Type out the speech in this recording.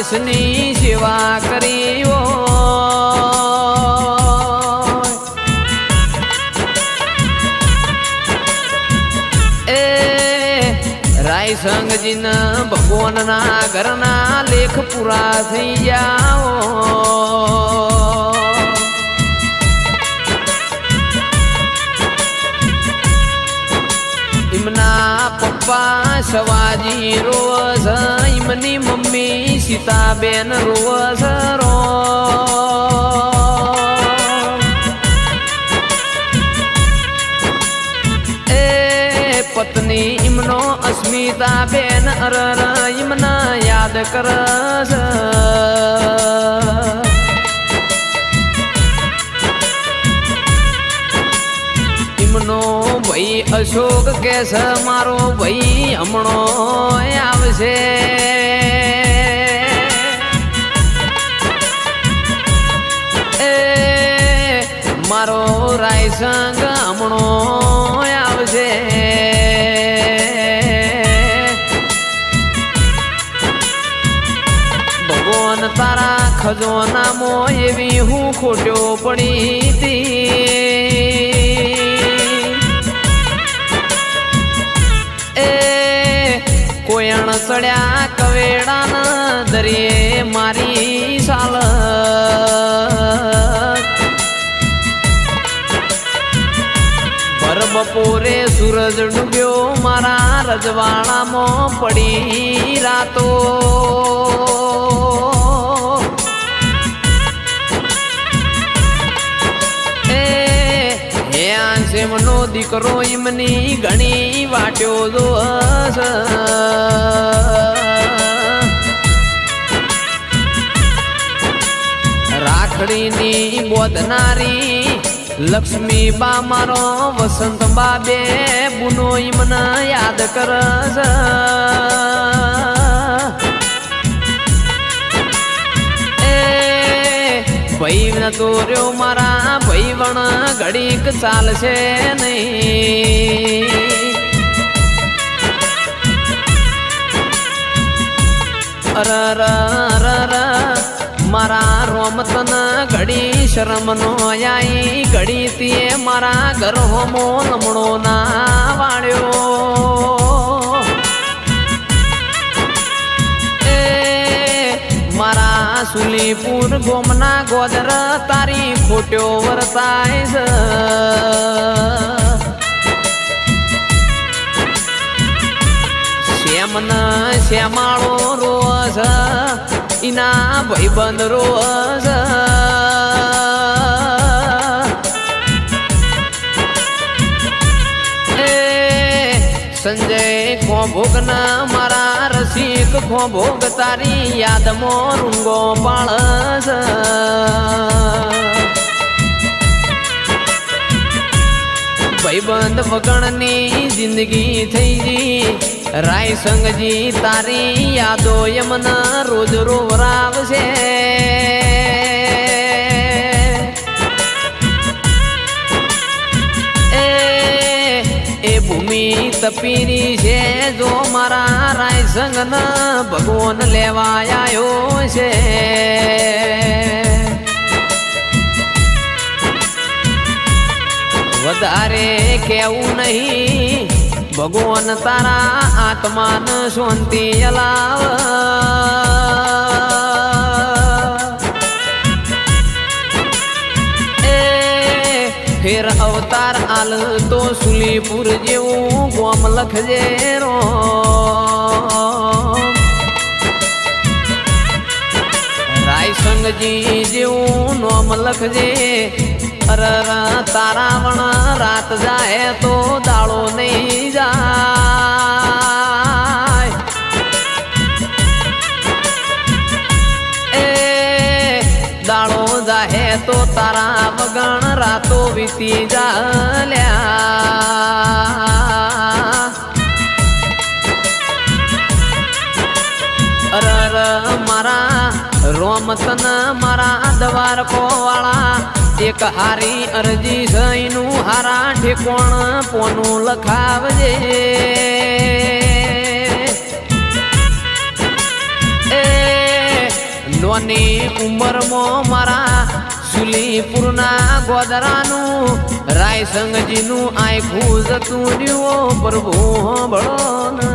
દેશની સેવા કરી. એ, રાય સંગજીના ભગવાનના ઘરના લેખ પૂરા થઈ જાઓ એમના પપ્પા સવાજી રોજ એમની મમ્મી સીતાબેન રોજ રો એ પત્ની ઇમનો અસ્મિતાબેન અરર ઇમના યાદ કરસ એમનો ભાઈ અશોક કે છે મારો ભાઈ હમણો આવશે. મારો રાયસંગ હમણો આવશે ભગવાન તારા ખજોનામાં એવી હું ખોટ્યો પડી હતી એ કોયણ સડ્યા કવેડાના દરિયે મારી સાલ. ભર બપોરે સૂરજ ડૂબ્યો મારા રજવાડામાં પડી રાતો. એમનો દીકરો એમની ઘણી વાટ્યો દોસ રાખડીની બોધનારી લક્ષ્મી બા, મારો વસંત બાબે બુનો મને યાદ કર ભાઈ ન તો મારા ભાઈ વણ ઘડીક ચાલશે નહીં. અરર મારા રોમતન ઘડી શરમનો આઈ ઘડી તીએ મારા ઘર હોમો લમણો ના વાળ્યો. મારા સુલીપુર ગોમના ગોદર તારી ખોટ્યો વર્તાય છે શ્યામના શ્યામાળો રોજ ઇના ભાઈબંધ રોજ સંજય ખોભોગના મારા રસિક ખોભોગ તારી મો રૂંગો પાળસ ભાઈબંધ વગણની જિંદગી થઈ જી રાય સંગજી તારી યાદો યમના રોજ રોવરાવશે એ ભૂમિ તપીરી છે જો મારા રાય સંગના ભગવાન લેવા છે. વધારે કેવું નહીં? ભગવાન તારા આત્માન શાંતિ અલાવ. ફેર અવતાર આલ તો સુલીપુર જેવું ગોમ લખજે રો સંગજી જેવું નોમ લખજે. અરર તારાવણ રાત જાય તો દાળો નહીં જાય. એ દાળો જાહે તો તારા વગણ રાતો વીતી જાલ્યા. મારા કોવાળા, એક હારી અરજી સઈનું હારા ઠેકોણ પોનું લખાવજે. એ યોની ઉંમરમાં મારા સુલીપુરના ગોદરાનું રાયસંગજીનું આખું જતું રહ્યું, પ્રભુ હંભળો ને.